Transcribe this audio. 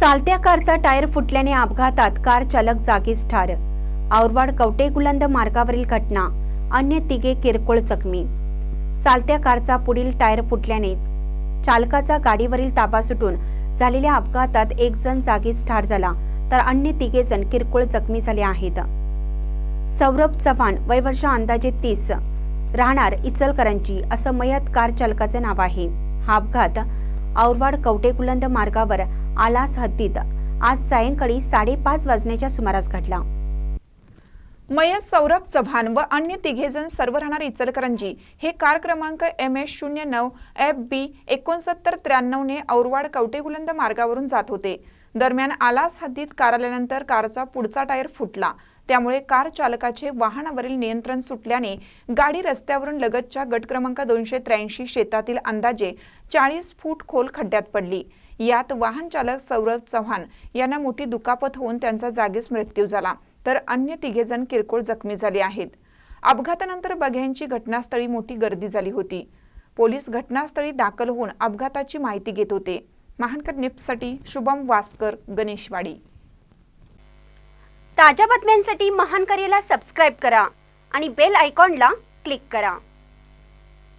चालत्या कारचा टायर फुटल्याने अपघातात कार चालक जागीच ठार. औरवाड कवटे गुलंद मार्गावरील घटना. अन्य तिघे किरकोळ जखमी. चालत्या कारचा पुढील टायर फुटल्याने चालकाचा गाडीवरील ताबा सुटून झालेल्या अपघातात एक जण जागीच ठार झाला तर अन्य तिघे जण किरकोळ जखमी झाले आहेत. सौरभ चव्हाण वय वर्ष अंदाजे तीस राहणार इचलकरंजी असं मयत कार चालकाचे नाव आहे. हा अपघात औरवाड कवटेकुलंद मार्गावर आलास हद्दीत. आज सायंकाळी साडेपाच वाजण्याच्या सुमारास घडला. मयत सौरभ चव्हाण व अन्य तिघेजण सर्व राहणार इचलकरंजी. हे कार क्रमांक एम एस शून्य नऊ एफ बी एकोणसत्तर त्र्याण्णवने औरवाड कवटेगुलंद मार्गावरून जात होते. दरम्यान आलास हद्दीत कार आल्यानंतर कारचा पुढचा टायर फुटला. त्यामुळे कार चालकाचे वाहनावरील नियंत्रण सुटल्याने गाडी रस्त्यावरून लगतच्या गट क्रमांक दोनशे त्र्याऐंशी शेतातील अंदाजे चाळीस फूट खोल खड्ड्यात पडली. यात वाहन चालक सौरभ चव्हाण यांना मोठी दुखापत होऊन त्यांचा जागीच मृत्यू झाला. तर अन्य तिघेजण किरकोळ जखमी झाले आहेत. अपघातानंतर बघ्यांची घटनास्थळी मोठी गर्दी झाली होती. पोलीस घटनास्थळी दाखल होऊन अपघाताची माहिती घेत होते. महानकर निप्ससाठी शुभम वासकर गणेशवाडी. ताज्या बातम्यांसाठी महानकरेला सबस्क्राईब करा आणि बेल आयकॉनला क्लिक करा.